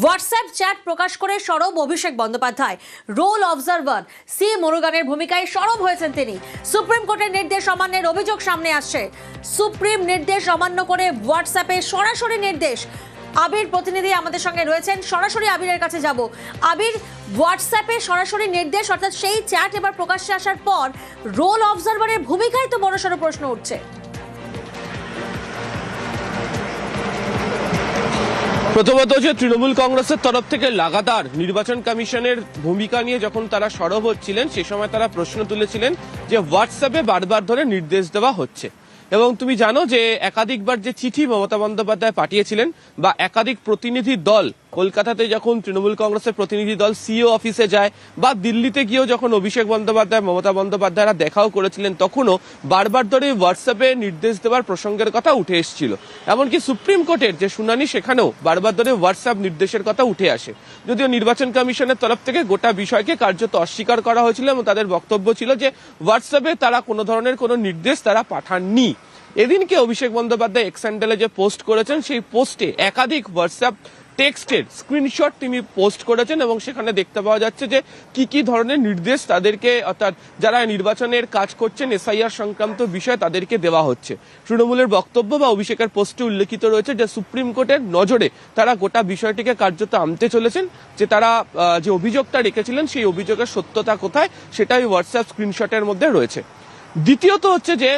WhatsApp chat প্রকাশ করে সরব Abhishek Bandyopadhyay roll observer C মুরুগানের ভূমিকায় সরব হয়েছেন তিনি। সুপ্রিম কোর্টের নির্দেশ অমান্যের অভিযোগ সামনে আসছে। সুপ্রিম নির্দেশ অমান্য করে হোয়াটসঅ্যাপে সরাসরি নির্দেশ। আবির প্রতিনিধি আমাদের সঙ্গে রয়েছেন। সরাসরি আবিরের কাছে যাব। আবির হোয়াটসঅ্যাপে সরাসরি নির্দেশ, অর্থাৎ সেই চ্যাট এবার প্রকাশ্যে আসার পর রোল অবজারভারের ভূমিকায় তো বড়সড় প্রশ্ন উঠছে। প্রথমত যে তৃণমূল কংগ্রেসের তরফ থেকে লাগাতার নির্বাচন কমিশনের ভূমিকা নিয়ে যখন তারা সরব হচ্ছিলেন, সে সময় তারা প্রশ্ন তুলেছিলেন যে হোয়াটসঅ্যাপে বারবার ধরে নির্দেশ দেওয়া হচ্ছে। এবং তুমি জানো যে একাধিকবার যে চিঠি মমতা বন্দ্যোপাধ্যায় পাঠিয়েছিলেন বা একাধিক প্রতিনিধি দল কলকাতাতে যখন তৃণমূল কংগ্রেসের প্রতিনিধি দল সিও অফিসে যায় বা দিল্লিতে গিয়েও যখন অভিষেক বন্দ্যোপাধ্যায়, মমতা বন্দ্যোপাধ্যায়রা দেখাও করেছিলেন, তখনও বারবার ধরে হোয়াটসঅ্যাপে নির্দেশ দেওয়ার প্রসঙ্গের কথা উঠে এসেছিল। এমনকি সুপ্রিম কোর্টের যে শুনানি, সেখানেও বারবার ধরে হোয়াটসঅ্যাপ নির্দেশের কথা উঠে আসে। যদিও নির্বাচন কমিশনের তরফ থেকে গোটা বিষয়কে কার্যত অস্বীকার করা হয়েছিল এবং তাদের বক্তব্য ছিল যে হোয়াটসঅ্যাপে তারা কোনো ধরনের কোনো নির্দেশ তারা পাঠাননি। এদিনকে অভিষেক বন্দ্যোপাধ্যায় এক্স যে পোস্ট করেছেন, সেই পোস্টে একাধিক হোয়াটসঅ্যাপ টেক্সটের স্ক্রিনশট তিনি পোস্ট করেছেন এবং সেখানে দেখতে পাওয়া যাচ্ছে যে কি কি ধরনের নির্দেশ তাদেরকে, অর্থাৎ যারা নির্বাচনের কাজ করছেন এসআইআর সংক্রান্ত বিষয় তাদেরকে দেওয়া হচ্ছে। তৃণমূলের বক্তব্য বা অভিষেকের পোস্টে উল্লেখিত রয়েছে যে সুপ্রিম কোর্টের নজরে তারা গোটা বিষয়টিকে কার্যত আনতে চলেছেন, যে তারা যে অভিযোগটা রেখেছিলেন সেই অভিযোগের সত্যতা কোথায় সেটাই হোয়াটসঅ্যাপ স্ক্রিনশটের মধ্যে রয়েছে। দ্বিতীয়ত হচ্ছে যে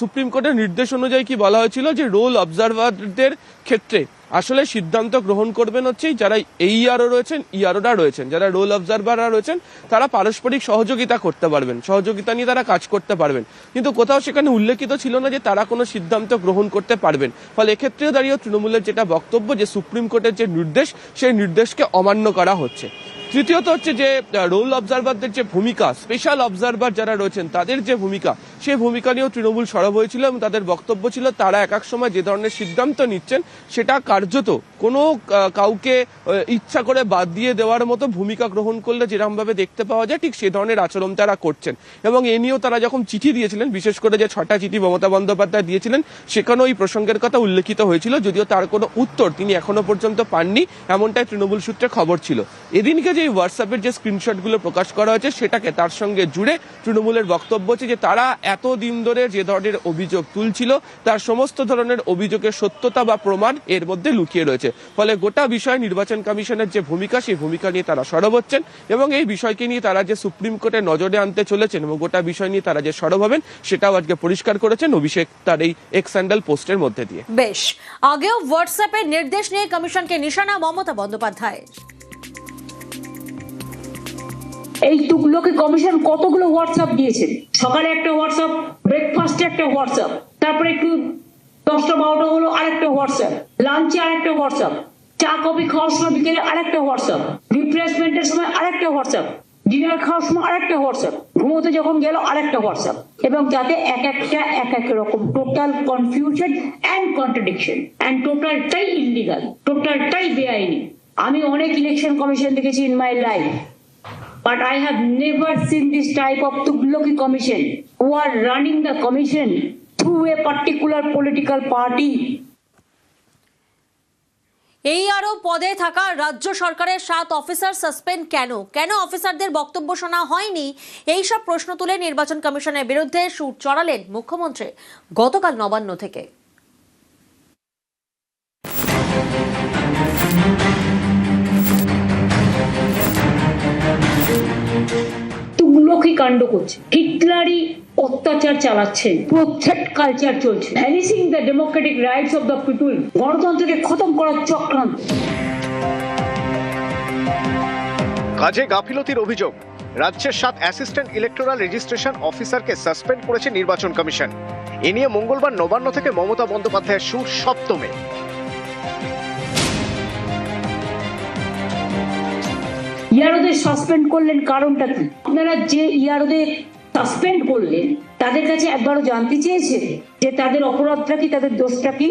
সুপ্রিম কোর্টের নির্দেশ অনুযায়ী কি বলা হয়েছিল যে রোল অবজারভারদের ক্ষেত্রে আসলে সিদ্ধান্ত গ্রহণ করবেন হচ্ছে যারা এই আরও রয়েছেন, ইয়ারোরা রয়েছেন, যারা রোল অবজারভাররা রয়েছেন, তারা পারস্পরিক সহযোগিতা করতে পারবেন, সহযোগিতা নিয়ে তারা কাজ করতে পারবেন। কিন্তু কোথাও সেখানে উল্লেখিত ছিল না যে তারা কোনো সিদ্ধান্ত গ্রহণ করতে পারবেন। ফলে এক্ষেত্রেও দাঁড়িয়ে তৃণমূলের যেটা বক্তব্য যে সুপ্রিম কোর্টের যে নির্দেশ, সেই নির্দেশকে অমান্য করা হচ্ছে। তৃতীয়ত হচ্ছে যে রোল অবজারভারদের যে ভূমিকা স্পেশাল অবজারভার যারা রয়েছেন, তাদের যে ভূমিকা সেই ভূমিকা নিয়েও তৃণমূল সরব হয়েছিল এবং তাদের বক্তব্য ছিল, তারা এক এক সময় যে ধরনের সিদ্ধান্ত নিচ্ছেন, সেটা কার্যত কোনো কাউকে ইচ্ছা করে বাদ দিয়ে দেওয়ার মতো ভূমিকা গ্রহণ করলে যেরকমভাবে দেখতে পাওয়া যায়, ঠিক সে ধরনের আচরণ তারা করছেন। এবং এ নিয়েও তারা যখন চিঠি দিয়েছিলেন, বিশেষ করে যে ছটা চিঠি মমতা বন্দ্যোপাধ্যায় দিয়েছিলেন, সেখানেও এই প্রসঙ্গের কথা উল্লেখিত হয়েছিল, যদিও তার কোনো উত্তর তিনি এখনও পর্যন্ত পাননি, এমনটাই তৃণমূল সূত্রে খবর ছিল। এদিনকে যে হোয়াটসঅ্যাপের যে স্ক্রিনশটগুলো প্রকাশ করা হয়েছে, সেটাকে তার সঙ্গে জুড়ে তৃণমূলের বক্তব্য হচ্ছে যে তারা এতদিন ধরে যে ধরনের অভিযোগ তুলছিল, তার সমস্ত ধরনের অভিযোগের সত্যতা বা প্রমাণ এর মধ্যে লুকিয়ে রয়েছে। ফলে গোটা বিষয় নির্বাচন কমিশনের যে ভূমিকা সেই ভূমিকা নিয়ে তারা সরব হচ্ছেন এবং এই বিষয়কে নিয়ে তারা যে সুপ্রিম কোর্টে নজরে আনতে চলেছেন এবং গোটা বিষয় নিয়ে তারা যে সরব হবেন সেটাও আজকে পরিষ্কার করেছেন অভিষেক তার এই এক্স স্যান্ডেল পোস্টের মধ্যে দিয়ে। বেশ আগেও হোয়াটসঅ্যাপের নির্দেশ নিয়ে কমিশনকে নিশানা মমতা বন্দ্যোপাধ্যায় এই তুগলকি কমিশন কতগুলো হোয়াটসঅ্যাপ দিয়েছে? সকালে একটা হোয়াটসঅ্যাপ ব্রেকফাস্টে একটা হোয়াটসঅ্যাপ তারপরে একটু দশটা বারোটা হলো আরেকটা হোয়াটসঅ্যাপ লাঞ্চে আরেকটা হোয়াটসঅ্যাপ চা, কফি খাওয়ার সময় বিকেলে আরেকটা হোয়াটসঅ্যাপ রিপ্লেসমেন্টের সময় আরেকটা হোয়াটসঅ্যাপ ডিনার খাওয়ার সময় আরেকটা হোয়াটসঅ্যাপ ঘুমোতে যখন গেল আরেকটা হোয়াটসঅ্যাপ এবং যাতে এক একটা, এক এক রকম total confusion and contradiction and টোটালটাই ইলিগাল টোটালটাই বেআইনি। আমি অনেক ইলেকশন কমিশন দেখেছি in my life But I have never seen this type of Tugloki commission who are running the commission? A particular political party. এই আরও পদে থাকা রাজ্য সরকারের সাত অফিসার সাসপেন্ড কেন? কেন অফিসারদের বক্তব্য শোনা হয়নি? এই সব প্রশ্ন তুলে নির্বাচন কমিশনের বিরুদ্ধে সুর চড়ালেন মুখ্যমন্ত্রী গতকাল নবান্ন থেকে। তুগলকি কাণ্ড করছে। হিটলারি অত্যাচার চালাচ্ছে। প্রোথেট কালচার চলছে। Vanishing the democratic rights of the people গণতন্ত্রকে খতম করার চক্রান্ত। কাজে গাফিলতির অভিযোগ, রাজ্যের সাত অ্যাসিস্ট্যান্ট ইলেকটোরাল রেজিস্ট্রেশন অফিসারকে সাসপেন্ড করেছে নির্বাচন কমিশন। এ নিয়ে মঙ্গলবার নবান্ন থেকে মমতা বন্দ্যোপাধ্যায়ের সুর সপ্তমে। ইয়ারোদের সাসপেন্ড করলেন কারণটা কি? আপনারা যে ইয়ারোদের সাসপেন্ড করলেন, তাদের কাছে একবারও জানতে চেয়েছে যে তাদের অপরাধটা কি, তাদের দোষটা কি?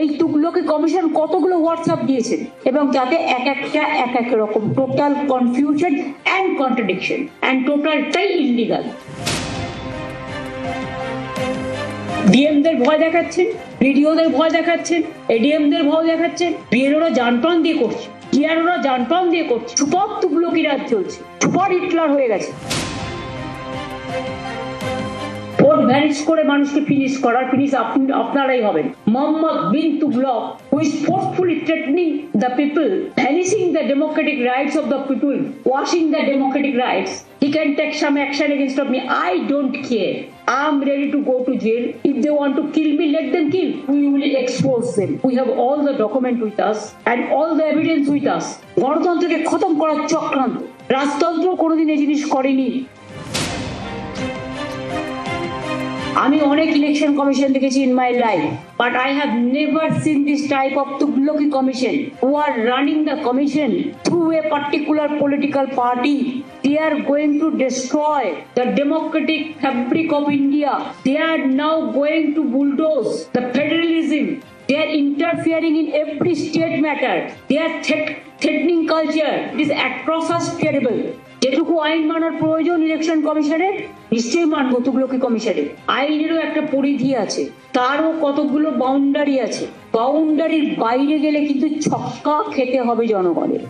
এই তুগলকি কমিশন কতগুলো হোয়াটসঅ্যাপ দিয়েছে এবং যাতে এক একটা, এক এক রকম total confusion and contradiction and টোটালটাই ইলিগাল ডিএমদের ভয় দেখাচ্ছেন বিডিওদের ভয় দেখাচ্ছেন এডিএমদের ভয় দেখাচ্ছেন বিএলওরা জানপ্রাণ দিয়ে করছে। জিয়ারোরা জানপ্রাণ দিয়ে করছে সুপার তুগলকি রাজ চলছে। সুপার হিটলার হয়ে গেছে। ভোট ভ্যানিশ করে মানুষকে ফিনিশ করার ফিনিশ আপনারাই হবেন Mohammad bin Tughlaq who is forcefully threatening the people vanishing the democratic rights of the people washing the democratic rights he can take some action against of me i don't care i'm ready to go to jail if they want to kill me let them kill we will expose them we have all the document with us and all the evidence with us গণতন্ত্রকে খতম করার চক্রান্ত রাজতন্ত্র কোনোদিন এই জিনিস করেনি আমি অনেক ইলেকশন কমিশন দেখেছি in my life but I have never seen this type of Tughlaqi commission who are running the commission through a particular political party they are going to destroy the democratic fabric of india they are now going to bulldoze the federalism they are interfering in every state matter they are threat- threatening culture it is atrocious terrible যেটুকু আইন মানার প্রয়োজন election কমিশনের নিশ্চয়ই মানবো তুগলকি কমিশনের আইনেরও একটা পরিধি আছে তারও কতগুলো বাউন্ডারি আছে। বাউন্ডারির বাইরে গেলে কিন্তু ছক্কা খেতে হবে জনগণের।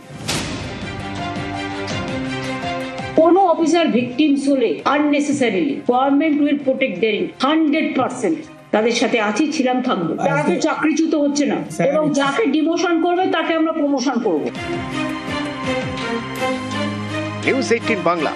কোন অফিসার ভিকটিমস হলে unnecessarily government will protect their hundred percent তাদের সাথে আছি ছিলাম থাকব। তারা তো চাকরিচ্যুত হচ্ছে না। এবং যাকে ডিমোশন করবে তাকে আমরা প্রমোশন করব। News eighteen Bangla